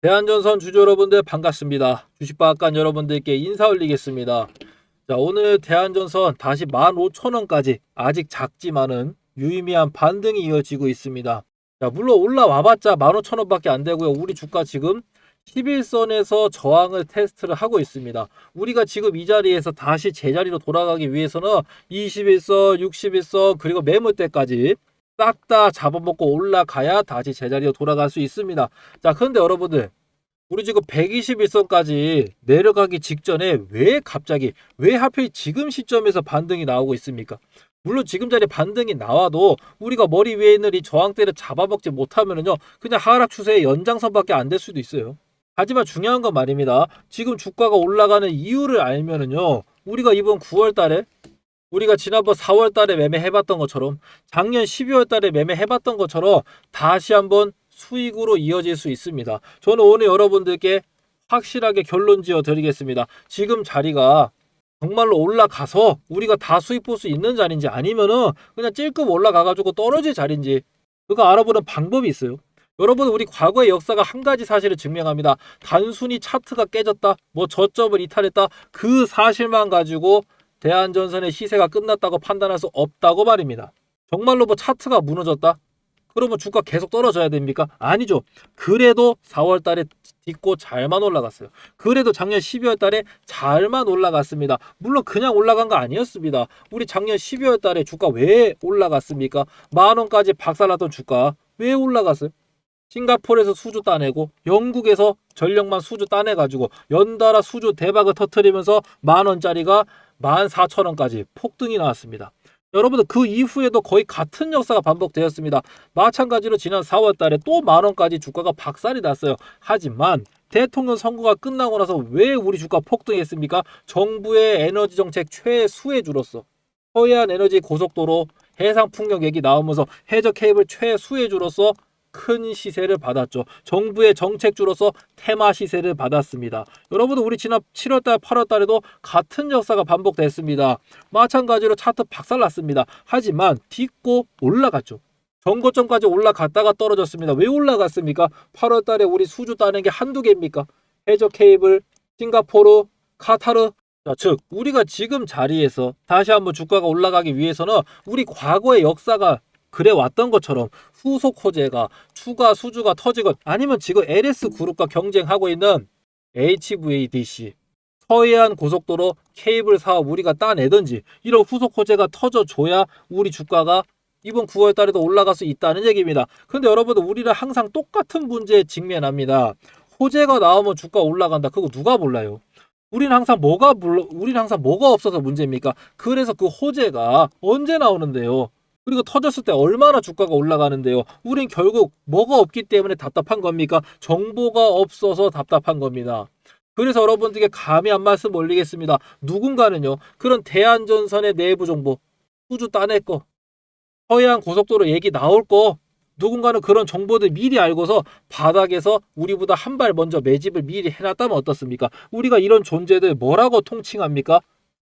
대한전선 주주 여러분들 반갑습니다. 주식박간 여러분들께 인사 올리겠습니다. 자, 오늘 대한전선 다시 15,000원까지 아직 작지만은 유의미한 반등이 이어지고 있습니다. 자, 물론 올라와봤자 15,000원밖에 안 되고요. 우리 주가 지금 11선에서 저항을 테스트를 하고 있습니다. 우리가 지금 이 자리에서 다시 제자리로 돌아가기 위해서는 21선, 61선, 그리고 매물대까지 싹 다 잡아먹고 올라가야 다시 제자리로 돌아갈 수 있습니다. 자, 그런데 여러분들, 우리 지금 121선까지 내려가기 직전에 왜 갑자기, 왜 하필 지금 시점에서 반등이 나오고 있습니까? 물론 지금 자리에 반등이 나와도 우리가 머리 위에 있는 이 저항대를 잡아먹지 못하면은요, 그냥 하락 추세의 연장선밖에 안 될 수도 있어요. 하지만 중요한 건 말입니다. 지금 주가가 올라가는 이유를 알면은요, 우리가 이번 9월 달에 우리가 지난번 4월 달에 매매해봤던 것처럼 작년 12월 달에 매매해봤던 것처럼 다시 한번 수익으로 이어질 수 있습니다. 저는 오늘 여러분들께 확실하게 결론 지어 드리겠습니다. 지금 자리가 정말로 올라가서 우리가 다 수익 볼 수 있는 자리인지 아니면은 그냥 찔끔 올라가가지고 떨어질 자리인지 그거 알아보는 방법이 있어요. 여러분 우리 과거의 역사가 한 가지 사실을 증명합니다. 단순히 차트가 깨졌다, 뭐 저점을 이탈했다 그 사실만 가지고 대한전선의 시세가 끝났다고 판단할 수 없다고 말입니다. 정말로 뭐 차트가 무너졌다? 그러면 주가 계속 떨어져야 됩니까? 아니죠. 그래도 4월 달에 딛고 잘만 올라갔어요. 그래도 작년 12월 달에 잘만 올라갔습니다. 물론 그냥 올라간 거 아니었습니다. 우리 작년 12월 달에 주가 왜 올라갔습니까? 만 원까지 박살났던 주가 왜 올라갔어요? 싱가포르에서 수주 따내고 영국에서 전력만 수주 따내가지고 연달아 수주 대박을 터트리면서 만 원짜리가 14,000원까지 폭등이 나왔습니다. 여러분들 그 이후에도 거의 같은 역사가 반복되었습니다. 마찬가지로 지난 4월 달에 또 만원까지 주가가 박살이 났어요. 하지만 대통령 선거가 끝나고 나서 왜 우리 주가 폭등했습니까? 정부의 에너지 정책 최수에 줄었어. 서해안 에너지 고속도로 해상 풍력 얘기 나오면서 해저 케이블 최수에 줄었어 큰 시세를 받았죠. 정부의 정책주로서 테마 시세를 받았습니다. 여러분들 우리 지난 7월달, 8월달에도 같은 역사가 반복됐습니다. 마찬가지로 차트 박살났습니다. 하지만 딛고 올라갔죠. 정고점까지 올라갔다가 떨어졌습니다. 왜 올라갔습니까? 8월달에 우리 수주 따는 게 한두 개입니까? 해저 케이블, 싱가포르, 카타르 자, 즉 우리가 지금 자리에서 다시 한번 주가가 올라가기 위해서는 우리 과거의 역사가 그래 왔던 것처럼 후속 호재가 추가 수주가 터지건 아니면 지금 LS 그룹과 경쟁하고 있는 HVDC 서해안 고속도로 케이블 사업 우리가 따내든지 이런 후속 호재가 터져줘야 우리 주가가 이번 9월 달에도 올라갈 수 있다는 얘기입니다. 근데 여러분들 우리는 항상 똑같은 문제에 직면합니다. 호재가 나오면 주가 올라간다. 그거 누가 몰라요? 우리는 항상 뭐가 불러, 우리는 항상 뭐가 없어서 문제입니까? 그래서 그 호재가 언제 나오는데요? 그리고 터졌을 때 얼마나 주가가 올라가는데요. 우린 결국 뭐가 없기 때문에 답답한 겁니까? 정보가 없어서 답답한 겁니다. 그래서 여러분들께 감히 한 말씀 올리겠습니다. 누군가는요, 그런 대한전선의 내부 정보, 수주 따낼 거, 서해안 고속도로 얘기 나올 거, 누군가는 그런 정보들 미리 알고서 바닥에서 우리보다 한 발 먼저 매집을 미리 해놨다면 어떻습니까? 우리가 이런 존재들 뭐라고 통칭합니까?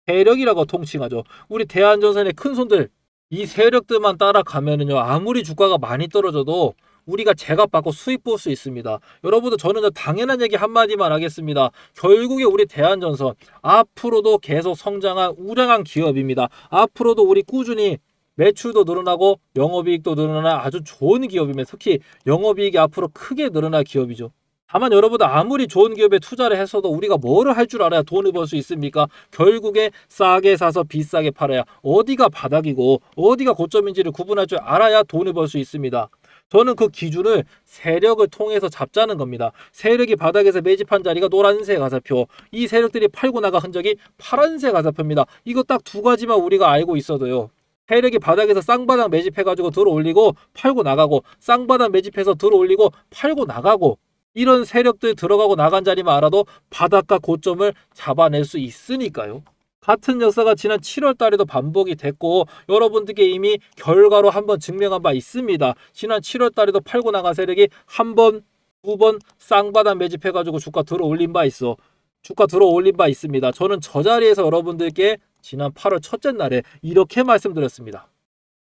세력이라고 통칭하죠. 우리 대한전선의 큰 손들, 이 세력들만 따라가면은요 아무리 주가가 많이 떨어져도 우리가 제값받고 수익 볼 수 있습니다. 여러분들 저는 당연한 얘기 한마디만 하겠습니다. 결국에 우리 대한전선 앞으로도 계속 성장한 우량한 기업입니다. 앞으로도 우리 꾸준히 매출도 늘어나고 영업이익도 늘어나는 아주 좋은 기업이며 특히 영업이익이 앞으로 크게 늘어날 기업이죠. 다만 여러분들 아무리 좋은 기업에 투자를 했어도 우리가 뭐를 할 줄 알아야 돈을 벌 수 있습니까? 결국에 싸게 사서 비싸게 팔아야 어디가 바닥이고 어디가 고점인지를 구분할 줄 알아야 돈을 벌 수 있습니다. 저는 그 기준을 세력을 통해서 잡자는 겁니다. 세력이 바닥에서 매집한 자리가 노란색 가사표, 이 세력들이 팔고 나가 흔적이 파란색 가사표입니다. 이거 딱 두 가지만 우리가 알고 있어도요. 세력이 바닥에서 쌍바닥 매집해가지고 들어 올리고 팔고 나가고 쌍바닥 매집해서 들어 올리고 팔고 나가고 이런 세력들 들어가고 나간 자리만 알아도 바닥과 고점을 잡아낼 수 있으니까요. 같은 역사가 지난 7월 달에도 반복이 됐고 여러분들께 이미 결과로 한번 증명한 바 있습니다. 지난 7월 달에도 팔고 나간 세력이 한 번, 두 번 쌍바닥 매집해가지고 주가 들어 올린 바 있어. 주가 들어 올린 바 있습니다. 저는 저 자리에서 여러분들께 지난 8월 첫째 날에 이렇게 말씀드렸습니다.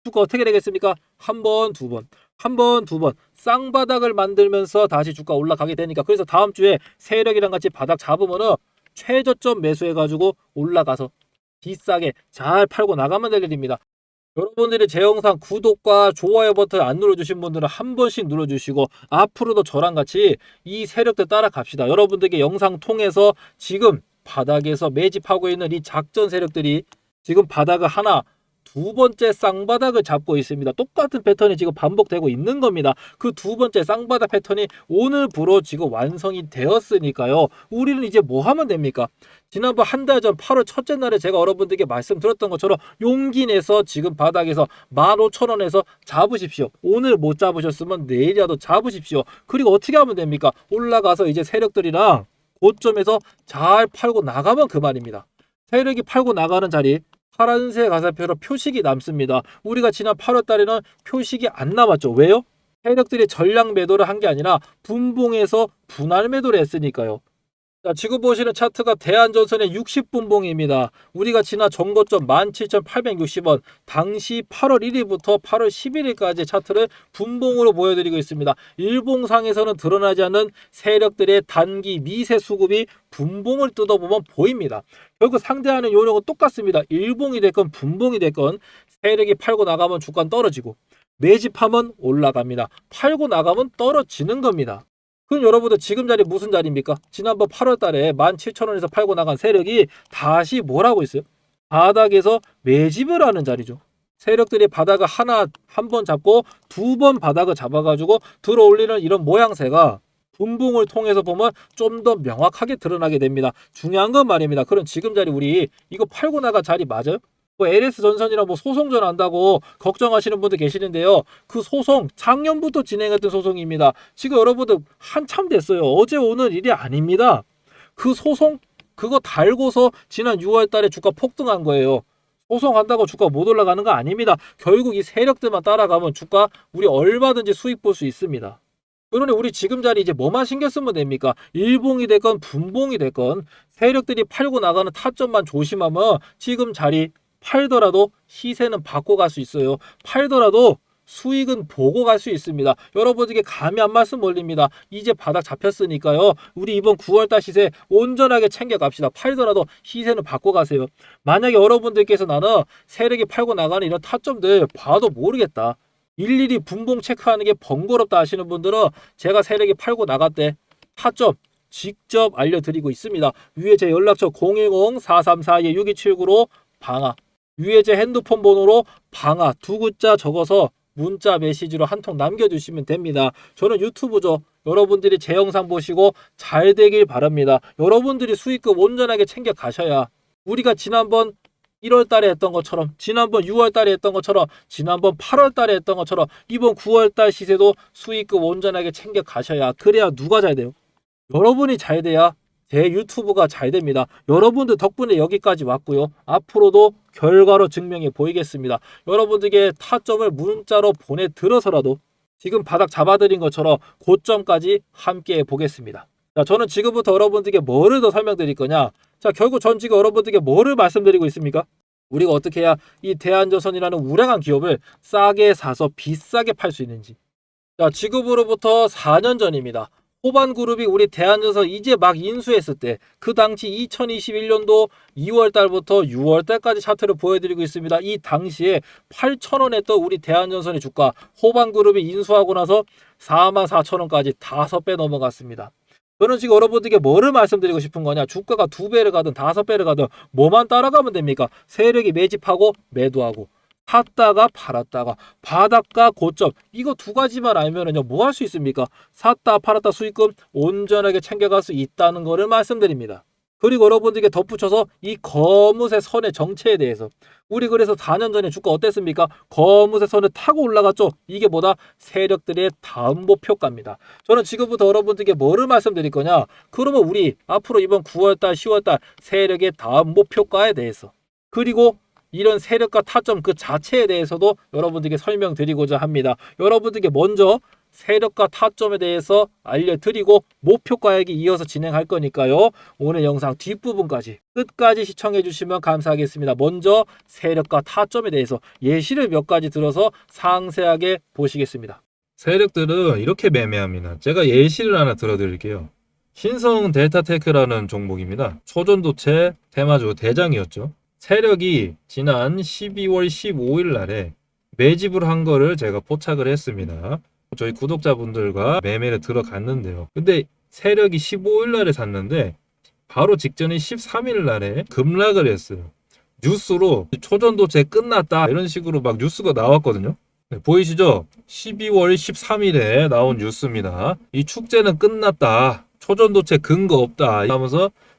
주가 어떻게 되겠습니까? 한 번, 두 번. 한 번, 두 번 쌍바닥을 만들면서 다시 주가 올라가게 되니까 그래서 다음 주에 세력이랑 같이 바닥 잡으면은 최저점 매수해가지고 올라가서 비싸게 잘 팔고 나가면 될 일입니다. 여러분들이 제 영상 구독과 좋아요 버튼 안 눌러주신 분들은 한 번씩 눌러주시고 앞으로도 저랑 같이 이 세력들 따라갑시다. 여러분들께 영상 통해서 지금 바닥에서 매집하고 있는 이 작전 세력들이 지금 바닥을 하나 두 번째 쌍바닥을 잡고 있습니다. 똑같은 패턴이 지금 반복되고 있는 겁니다. 그 두 번째 쌍바닥 패턴이 오늘부로 지금 완성이 되었으니까요. 우리는 이제 뭐 하면 됩니까? 지난번 한 달 전 8월 첫째 날에 제가 여러분들께 말씀드렸던 것처럼 용기 내서 지금 바닥에서 15,000원에서 잡으십시오. 오늘 못 잡으셨으면 내일이라도 잡으십시오. 그리고 어떻게 하면 됩니까? 올라가서 이제 세력들이랑 고점에서 잘 팔고 나가면 그만입니다. 세력이 팔고 나가는 자리 파란색 가사표로 표식이 남습니다. 우리가 지난 8월 달에는 표식이 안 남았죠. 왜요? 세력들이 전량 매도를 한 게 아니라 분봉에서 분할 매도를 했으니까요. 자, 지금 보시는 차트가 대한전선의 60분봉입니다. 우리가 지난 정고점 17,860원, 당시 8월 1일부터 8월 11일까지 차트를 분봉으로 보여드리고 있습니다. 일봉상에서는 드러나지 않는 세력들의 단기 미세 수급이 분봉을 뜯어보면 보입니다. 결국 상대하는 요령은 똑같습니다. 일봉이 됐건 분봉이 됐건 세력이 팔고 나가면 주가는 떨어지고 매집하면 올라갑니다. 팔고 나가면 떨어지는 겁니다. 그럼 여러분들 지금 자리 무슨 자리입니까? 지난번 8월 달에 17,000원에서 팔고 나간 세력이 다시 뭘 하고 있어요? 바닥에서 매집을 하는 자리죠. 세력들이 바닥을 하나 한 번 잡고 두 번 바닥을 잡아가지고 들어 올리는 이런 모양새가 분봉을 통해서 보면 좀 더 명확하게 드러나게 됩니다. 중요한 건 말입니다. 그럼 지금 자리 우리 이거 팔고 나간 자리 맞아요? 뭐 LS 전선이랑 뭐 소송전 한다고 걱정하시는 분들 계시는데요. 그 소송 작년부터 진행했던 소송입니다. 지금 여러분들 한참 됐어요. 어제 오늘 일이 아닙니다. 그 소송 그거 달고서 지난 6월 달에 주가 폭등한 거예요. 소송한다고 주가 못 올라가는 거 아닙니다. 결국 이 세력들만 따라가면 주가 우리 얼마든지 수익 볼 수 있습니다. 그러니 우리 지금 자리 이제 뭐만 신경 쓰면 됩니까? 일봉이 됐건 분봉이 됐건 세력들이 팔고 나가는 타점만 조심하면 지금 자리 팔더라도 시세는 받고 갈 수 있어요. 팔더라도 수익은 보고 갈 수 있습니다. 여러분에게 감히 한 말씀 올립니다. 이제 바닥 잡혔으니까요. 우리 이번 9월달 시세 온전하게 챙겨갑시다. 팔더라도 시세는 받고 가세요. 만약에 여러분들께서 나는 세력이 팔고 나가는 이런 타점들 봐도 모르겠다. 일일이 분봉 체크하는 게 번거롭다 하시는 분들은 제가 세력이 팔고 때 타점 직접 알려드리고 있습니다. 위에 제 연락처 010-434-6279로 방아 위에 제 핸드폰 번호로 방아 두 글자 적어서 문자 메시지로 한 통 남겨주시면 됩니다. 저는 유튜브죠. 여러분들이 제 영상 보시고 잘 되길 바랍니다. 여러분들이 수익금 온전하게 챙겨 가셔야 우리가 지난번 1월 달에 했던 것처럼 지난번 6월 달에 했던 것처럼 지난번 8월 달에 했던 것처럼 이번 9월 달 시세도 수익금 온전하게 챙겨 가셔야 그래야 누가 잘 돼요? 여러분이 잘 돼야 제 유튜브가 잘 됩니다. 여러분들 덕분에 여기까지 왔고요. 앞으로도 결과로 증명해 보이겠습니다. 여러분들께 타점을 문자로 보내들어서라도 지금 바닥 잡아드린 것처럼 고점까지 함께 보겠습니다. 자, 저는 지금부터 여러분들께 뭐를 더 설명드릴 거냐? 자, 결국 전 지금 여러분들께 뭐를 말씀드리고 있습니까? 우리가 어떻게 해야 이 대한조선이라는 우량한 기업을 싸게 사서 비싸게 팔 수 있는지. 자, 지금으로부터 4년 전입니다. 호반그룹이 우리 대한조선 이제 막 인수했을 때 그 당시 2021년도 2월 달부터 6월 달까지 차트를 보여드리고 있습니다. 이 당시에 8,000원 했던 우리 대한전선의 주가 호반그룹이 인수하고 나서 44,000원까지 5배 넘어갔습니다. 저는 지금 여러분들께 뭐를 말씀드리고 싶은 거냐 주가가 두 배를 가든 다섯 배를 가든 뭐만 따라가면 됩니까 세력이 매집하고 매도하고 샀다가 팔았다가 바닥과 고점 이거 두 가지만 알면은요 뭐 할 수 있습니까 샀다 팔았다 수익금 온전하게 챙겨갈 수 있다는 거를 말씀드립니다 그리고 여러분들께 덧붙여서 이 거무새 선의 정체에 대해서 우리 그래서 4년 전에 주가 어땠습니까? 거무새 선을 타고 올라갔죠. 이게 뭐다? 세력들의 다음 목표가입니다. 저는 지금부터 여러분들께 뭐를 말씀드릴 거냐? 그러면 우리 앞으로 이번 9월달, 10월달 세력의 다음 목표가에 대해서 그리고 이런 세력과 타점 그 자체에 대해서도 여러분들께 설명드리고자 합니다. 여러분들께 먼저 세력과 타점에 대해서 알려드리고 목표가액이 이어서 진행할 거니까요. 오늘 영상 뒷부분까지 끝까지 시청해 주시면 감사하겠습니다. 먼저 세력과 타점에 대해서 예시를 몇 가지 들어서 상세하게 보시겠습니다. 세력들은 이렇게 매매합니다. 제가 예시를 하나 들어드릴게요. 신성 델타테크라는 종목입니다. 초전도체 테마주 대장이었죠. 세력이 지난 12월 15일 날에 매집을 한 거를 제가 포착을 했습니다. 저희 구독자분들과 매매를 들어갔는데요. 근데 세력이 15일 날에 샀는데 바로 직전인 13일 날에 급락을 했어요. 뉴스로 초전도체 끝났다 이런 식으로 막 뉴스가 나왔거든요. 네, 보이시죠? 12월 13일에 나온 뉴스입니다. 이 축제는 끝났다. 초전도체 근거 없다. 하면서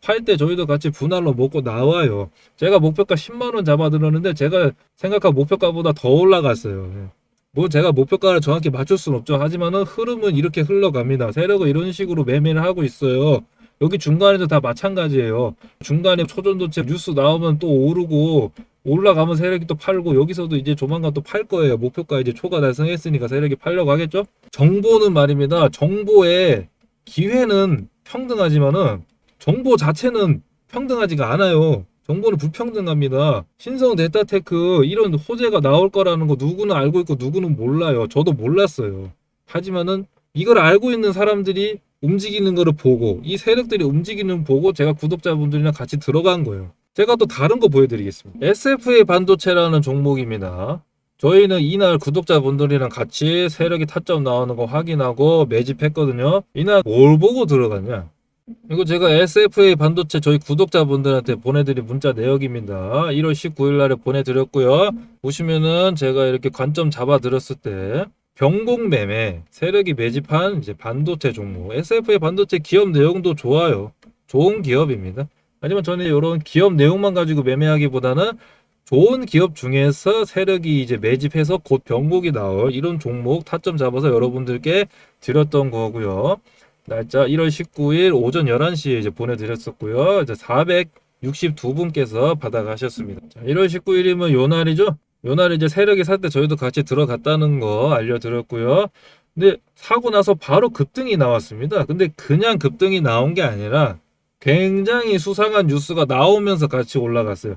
팔 때 저희도 같이 분할로 먹고 나와요 제가 목표가 10만원 잡아 들었는데 제가 생각한 목표가보다 더 올라갔어요 예. 뭐 제가 목표가를 정확히 맞출 수는 없죠 하지만은 흐름은 이렇게 흘러갑니다 세력은 이런 식으로 매매를 하고 있어요 여기 중간에도 다 마찬가지예요 중간에 초전도체 뉴스 나오면 또 오르고 올라가면 세력이 또 팔고 여기서도 이제 조만간 또 팔 거예요. 목표가 이제 초과 달성했으니까 세력이 팔려고 하겠죠? 정보는 말입니다. 정보의 기회는 평등하지만은 정보 자체는 평등하지가 않아요. 정보는 불평등합니다. 신성 데이터테크 이런 호재가 나올 거라는 거 누구는 알고 있고 누구는 몰라요. 저도 몰랐어요. 하지만은 이걸 알고 있는 사람들이 움직이는 거를 보고 이 세력들이 움직이는 보고 제가 구독자분들이랑 같이 들어간 거예요. 제가 또 다른 거 보여드리겠습니다. SFA 반도체라는 종목입니다. 저희는 이날 구독자분들이랑 같이 세력이 타점 나오는 거 확인하고 매집했거든요. 이날 뭘 보고 들어갔냐? 이거 제가 SFA 반도체 저희 구독자분들한테 보내드린 문자 내역입니다. 1월 19일 날에 보내드렸고요. 보시면은 제가 이렇게 관점 잡아드렸을 때 병공 매매 세력이 매집한 이제 반도체 종목 SFA 반도체 기업 내용도 좋아요. 좋은 기업입니다. 하지만 저는 이런 기업 내용만 가지고 매매하기보다는 좋은 기업 중에서 세력이 이제 매집해서 곧 병목이 나올 이런 종목 타점 잡아서 여러분들께 드렸던 거고요. 날짜 1월 19일 오전 11시에 이제 보내드렸었고요. 이제 462분께서 받아가셨습니다. 자, 1월 19일이면 요 날이죠? 요 날에 이제 세력이 살 때 저희도 같이 들어갔다는 거 알려드렸고요. 근데 사고 나서 바로 급등이 나왔습니다. 근데 그냥 급등이 나온 게 아니라 굉장히 수상한 뉴스가 나오면서 같이 올라갔어요.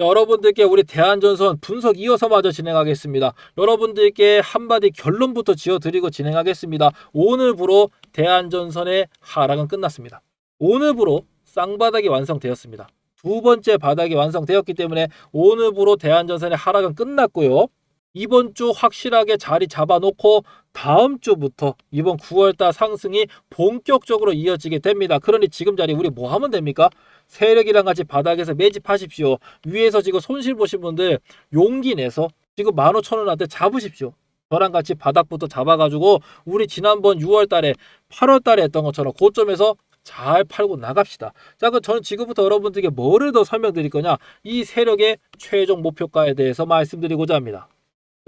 자, 여러분들께 우리 대한전선 분석 이어서 마저 진행하겠습니다. 여러분들께 한마디 결론부터 지어드리고 진행하겠습니다. 오늘부로 대한전선의 하락은 끝났습니다. 오늘부로 쌍바닥이 완성되었습니다. 두 번째 바닥이 완성되었기 때문에 오늘부로 대한전선의 하락은 끝났고요. 이번 주 확실하게 자리 잡아놓고 다음 주부터 이번 9월달 상승이 본격적으로 이어지게 됩니다. 그러니 지금 자리 우리 뭐 하면 됩니까? 세력이랑 같이 바닥에서 매집하십시오. 위에서 지금 손실 보신 분들 용기 내서 지금 15,000원한테 잡으십시오. 저랑 같이 바닥부터 잡아가지고 우리 지난번 6월달에 8월달에 했던 것처럼 고점에서 잘 팔고 나갑시다. 자, 그럼 저는 지금부터 여러분들에게 뭐를 더 설명드릴 거냐? 이 세력의 최종 목표가에 대해서 말씀드리고자 합니다.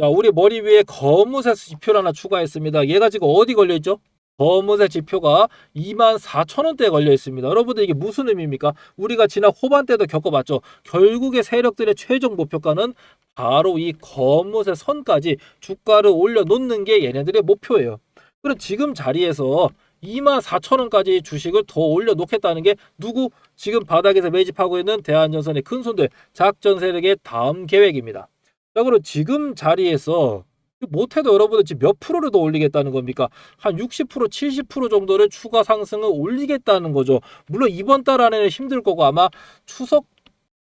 자, 우리 머리 위에 검은색 지표를 하나 추가했습니다. 얘가 지금 어디 걸려 있죠? 검은색 지표가 24,000원대에 걸려 있습니다. 여러분들 이게 무슨 의미입니까? 우리가 지난 후반 때도 겪어봤죠. 결국에 세력들의 최종 목표가는 바로 이 검은색 선까지 주가를 올려놓는 게 얘네들의 목표예요. 그럼 지금 자리에서 24,000원까지 주식을 더 올려놓겠다는 게 누구? 지금 바닥에서 매집하고 있는 대한전선의 큰손들 작전 세력의 다음 계획입니다. 자, 그럼 지금 자리에서 못해도 여러분들 지금 몇 프로를 더 올리겠다는 겁니까? 한 60%, 70% 정도를 추가 상승을 올리겠다는 거죠. 물론 이번 달 안에는 힘들 거고 아마 추석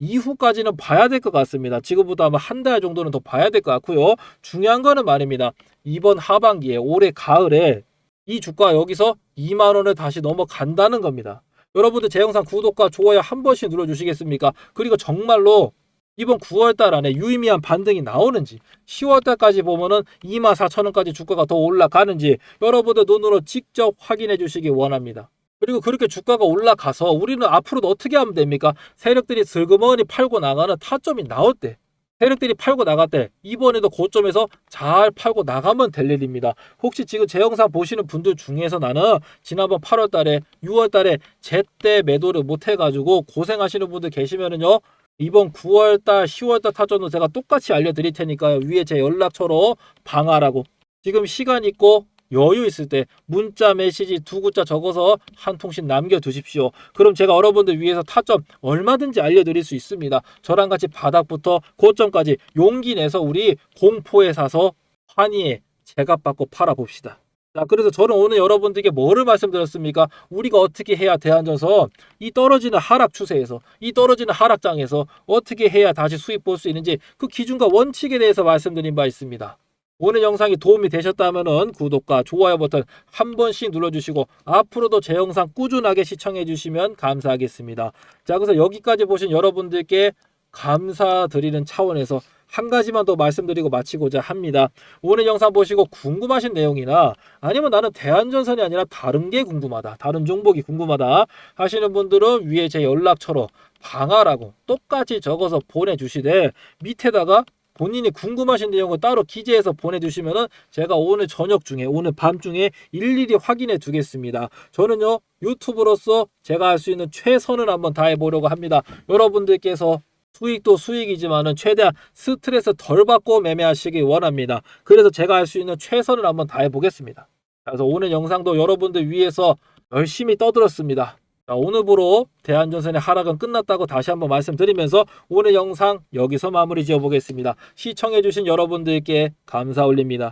이후까지는 봐야 될 것 같습니다. 지금보다 아마 한 달 정도는 더 봐야 될 것 같고요. 중요한 거는 말입니다. 이번 하반기에 올해 가을에 이 주가 여기서 2만 원을 다시 넘어간다는 겁니다. 여러분들 제 영상 구독과 좋아요 한 번씩 눌러주시겠습니까? 그리고 정말로 이번 9월달 안에 유의미한 반등이 나오는지 10월달까지 보면은 2만 4천 원까지 주가가 더 올라가는지 여러분들 눈으로 직접 확인해 주시기 원합니다. 그리고 그렇게 주가가 올라가서 우리는 앞으로도 어떻게 하면 됩니까? 세력들이 슬그머니 팔고 나가는 타점이 나올 때 세력들이 팔고 나갈 때 이번에도 고점에서 잘 팔고 나가면 될 일입니다. 혹시 지금 제 영상 보시는 분들 중에서 나는 지난번 8월 달에 6월 달에 제때 매도를 못 해가지고 고생하시는 분들 계시면은요. 이번 9월달, 10월달 타점도 제가 똑같이 알려드릴 테니까요. 위에 제 연락처로 방하라고. 지금 시간 있고 여유 있을 때 문자 메시지 두 글자 적어서 한 통씩 남겨두십시오. 그럼 제가 여러분들 위해서 타점 얼마든지 알려드릴 수 있습니다. 저랑 같이 바닥부터 고점까지 용기 내서 우리 공포에 사서 환희에 제값 받고 팔아봅시다. 자, 그래서 저는 오늘 여러분들께 뭐를 말씀드렸습니까? 우리가 어떻게 해야 대한전선 이 떨어지는 하락 추세에서 이 떨어지는 하락장에서 어떻게 해야 다시 수익 볼 수 있는지 그 기준과 원칙에 대해서 말씀드린 바 있습니다. 오늘 영상이 도움이 되셨다면 구독과 좋아요 버튼 한 번씩 눌러주시고 앞으로도 제 영상 꾸준하게 시청해 주시면 감사하겠습니다. 자, 그래서 여기까지 보신 여러분들께 감사드리는 차원에서 한 가지만 더 말씀드리고 마치고자 합니다. 오늘 영상 보시고 궁금하신 내용이나 아니면 나는 대한전선이 아니라 다른 게 궁금하다. 다른 종목이 궁금하다 하시는 분들은 위에 제 연락처로 방하라고 똑같이 적어서 보내주시되 밑에다가 본인이 궁금하신 내용을 따로 기재해서 보내주시면은 제가 오늘 저녁 중에 오늘 밤 중에 일일이 확인해 두겠습니다. 저는요 유튜브로서 제가 할 수 있는 최선을 한번 다해 보려고 합니다. 여러분들께서 수익도 수익이지만은 최대한 스트레스 덜 받고 매매하시기 원합니다. 그래서 제가 할 수 있는 최선을 한번 다해 보겠습니다. 그래서 오늘 영상도 여러분들 위해서 열심히 떠들었습니다. 자, 오늘부로 대한전선의 하락은 끝났다고 다시 한번 말씀드리면서 오늘 영상 여기서 마무리 지어 보겠습니다. 시청해주신 여러분들께 감사 올립니다.